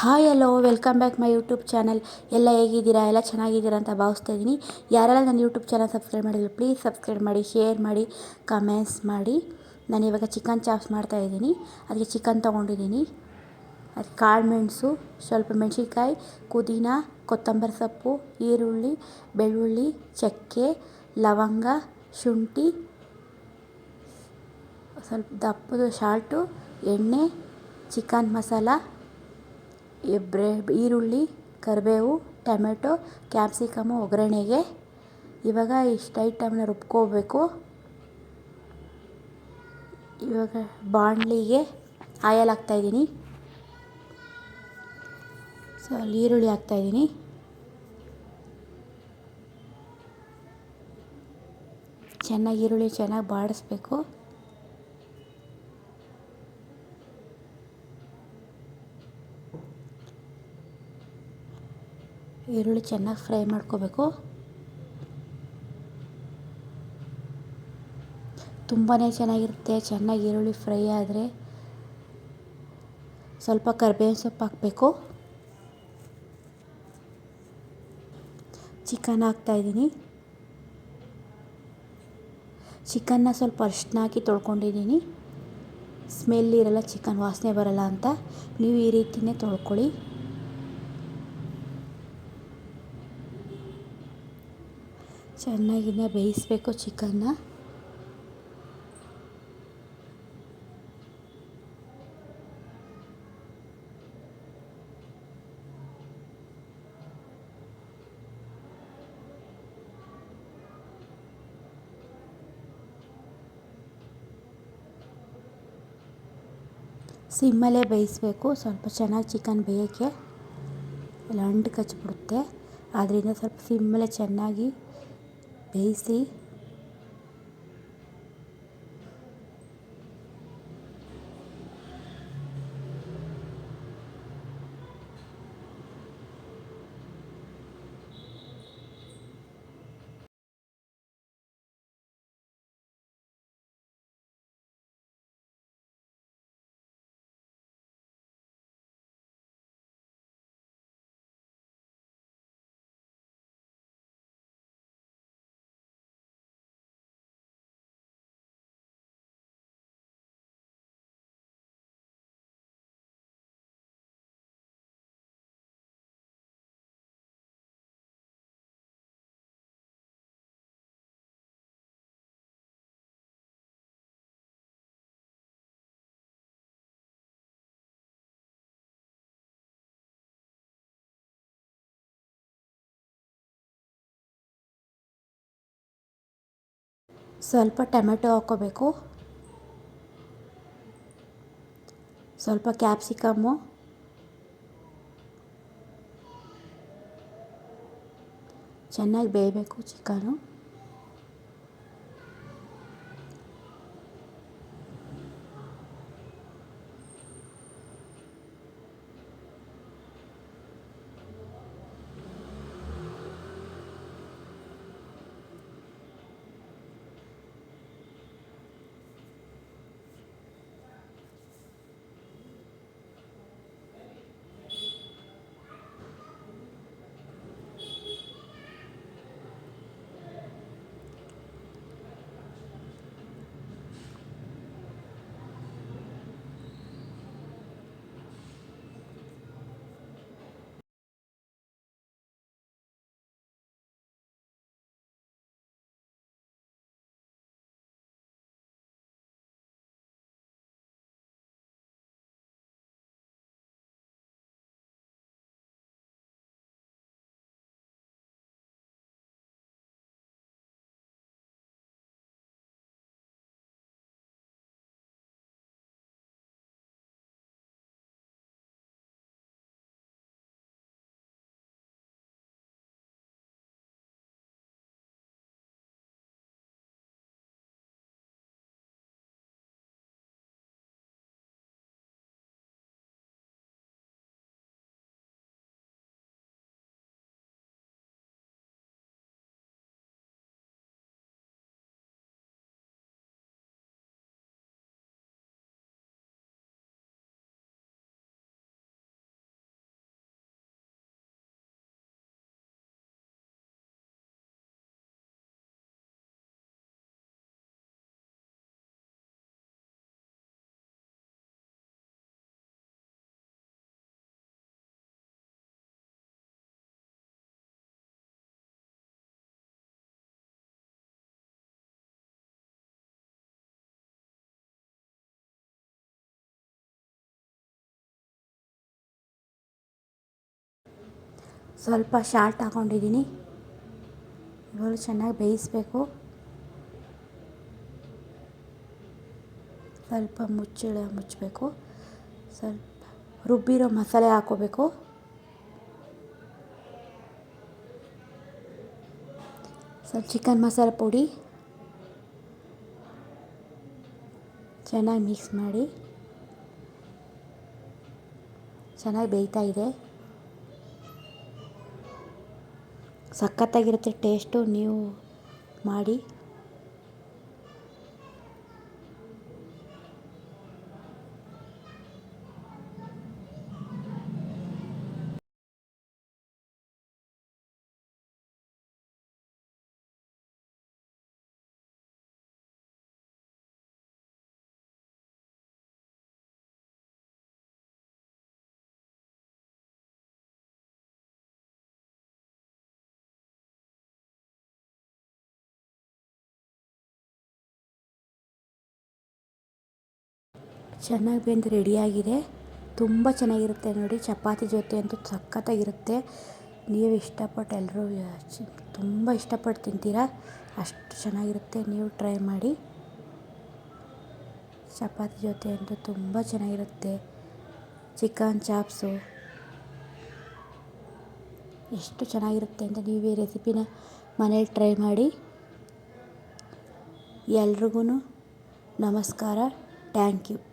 Hi hello welcome back my YouTube channel ಎಲ್ಲ ಹೇಗಿದ್ದೀರಾ? ಎಲ್ಲ ಚೆನ್ನಾಗಿದ್ದೀರಾ ಅಂತ ಭಾವಿಸ್ತಾ ಇದ್ದೀನಿ. ಯಾರೆಲ್ಲ ನನ್ನ ಯೂಟ್ಯೂಬ್ ಚಾನಲ್ ಸಬ್ಸ್ಕ್ರೈಬ್ ಮಾಡಿದ್ರು ಪ್ಲೀಸ್ ಸಬ್ಸ್ಕ್ರೈಬ್ ಮಾಡಿ ಶೇರ್ ಮಾಡಿ ಕಮೆಂಟ್ಸ್ ಮಾಡಿ. ನಾನು ಇವಾಗ ಚಿಕನ್ ಚಾಪ್ಸ್ ಮಾಡ್ತಾಯಿದ್ದೀನಿ ಅದಕ್ಕೆ ಚಿಕನ್ ತೊಗೊಂಡಿದ್ದೀನಿ. ಅದು ಕಾಳು ಮೆಣಸು, ಸ್ವಲ್ಪ ಮೆಣಸಿನ್ಕಾಯಿ, ಪುದೀನ, ಕೊತ್ತಂಬರಿ ಸೊಪ್ಪು, ಈರುಳ್ಳಿ, ಬೆಳ್ಳುಳ್ಳಿ, ಚಕ್ಕೆ, ಲವಂಗ, ಶುಂಠಿ, ಸ್ವಲ್ಪ ದಪ್ಪದ ಶಾಲ್ಟು ಎಣ್ಣೆ ಚಿಕನ್ ಮಸಾಲ. ಬ್ರೆ ಈರುಳ್ಳಿ, ಕರಿಬೇವು, ಟೊಮೆಟೊ, ಕ್ಯಾಪ್ಸಿಕಮು, ಒಗ್ಗರಣೆಗೆ. ಇವಾಗ ಇಷ್ಟು ಐಟಮ್ನ ರುಬ್ಕೋಬೇಕು. ಇವಾಗ ಬಾಣಲಿಗೆ ಆಯಲ್ ಹಾಕ್ತಾಯಿದ್ದೀನಿ ಸೊ ಅಲ್ಲಿ ಈರುಳ್ಳಿ ಹಾಕ್ತಾಯಿದ್ದೀನಿ ಚೆನ್ನಾಗಿ ಈರುಳ್ಳಿ ಚೆನ್ನಾಗಿ ಬಾಡಿಸ್ಬೇಕು. ಈರುಳ್ಳಿ ಚೆನ್ನಾಗಿ ಫ್ರೈ ಮಾಡ್ಕೋಬೇಕು. ತುಂಬಾ ಚೆನ್ನಾಗಿರುತ್ತೆ, ಚೆನ್ನಾಗಿ ಈರುಳ್ಳಿ ಫ್ರೈ ಆದರೆ. ಸ್ವಲ್ಪ ಕರ್ಬೇವಿನ ಸೊಪ್ಪು ಹಾಕಬೇಕು. ಚಿಕನ್ ಹಾಕ್ತಾಯಿದ್ದೀನಿ ಚಿಕನ್ನ ಸ್ವಲ್ಪ ಅರಿಶಿನ ಹಾಕಿ ತೊಳ್ಕೊಂಡಿದ್ದೀನಿ. ಸ್ಮೆಲ್ ಇರಲ್ಲ, ಚಿಕನ್ ವಾಸನೆ ಬರಲ್ಲ ಅಂತ. ನೀವು ಈ ರೀತಿಯೇ ತೊಳ್ಕೊಳ್ಳಿ. ಚೆನ್ನಾಗಿ ಬೇಯಿಸಬೇಕು ಚಿಕನ್ನ. ಸಿಮ್ಮಲ್ಲೇ ಬೇಯಿಸಬೇಕು. ಸ್ವಲ್ಪ ಚೆನ್ನಾಗಿ ಚಿಕನ್ ಬೇಯೋಕ್ಕೆ. ಇಲ್ಲ ಕಚ್ಚಿಬಿಡುತ್ತೆ ಆದ್ದರಿಂದ ಸ್ವಲ್ಪ ಸಿಮ್ಮಲ್ಲೇ ಚೆನ್ನಾಗಿ ಬೇಯಿಸಿ ಸ್ವಲ್ಪ ಟೊಮೆಟೊ ಹಾಕ್ಕೋಬೇಕು. ಸ್ವಲ್ಪ ಕ್ಯಾಪ್ಸಿಕಮ್ಮು. ಚೆನ್ನಾಗಿ ಬೇಯಬೇಕು ಚಿಕನು. ಸ್ವಲ್ಪ ಶಾಲ್ಟ್ ಹಾಕೊಂಡಿದ್ದೀನಿ ಇವರು ಚೆನ್ನಾಗಿ ಬೇಯಿಸಬೇಕು. ಸ್ವಲ್ಪ ಮುಚ್ಚಳ ಮುಚ್ಚಬೇಕು. ಸ್ವಲ್ಪ ರುಬ್ಬಿರೋ ಮಸಾಲೆ ಹಾಕೋಬೇಕು. ಸ್ವಲ್ಪ ಚಿಕನ್ ಮಸಾಲೆ ಪುಡಿ. ಚೆನ್ನಾಗಿ ಮಿಕ್ಸ್ ಮಾಡಿ. ಚೆನ್ನಾಗಿ ಬೇಯ್ತಾ ಇದೆ. ಸಖತ್ತಾಗಿರುತ್ತೆ ಟೇಸ್ಟು ನೀವು ಮಾಡಿ. ಚೆನ್ನಾಗಿ ಬೆಂದು ರೆಡಿಯಾಗಿದೆ. ತುಂಬ ಚೆನ್ನಾಗಿರುತ್ತೆ ನೋಡಿ. ಚಪಾತಿ ಜೊತೆ ಅಂತೂ ಸಖತ್ತಾಗಿರುತ್ತೆ. ನೀವು ಇಷ್ಟಪಟ್ಟು ಎಲ್ಲರೂ, ತುಂಬ ಇಷ್ಟಪಟ್ಟು ತಿಂತೀರಾ? ಅಷ್ಟು ಚೆನ್ನಾಗಿರುತ್ತೆ. ನೀವು ಟ್ರೈ ಮಾಡಿ. ಚಪಾತಿ ಜೊತೆ ಅಂತೂ ತುಂಬ ಚೆನ್ನಾಗಿರುತ್ತೆ. Chicken chops. ಎಷ್ಟು ಚೆನ್ನಾಗಿರುತ್ತೆ ಅಂತ ನೀವು ಈ ರೆಸಿಪಿನ ಮನೇಲಿ ಟ್ರೈ ಮಾಡಿ. ಎಲ್ರಿಗೂ ನಮಸ್ಕಾರ. Thank you.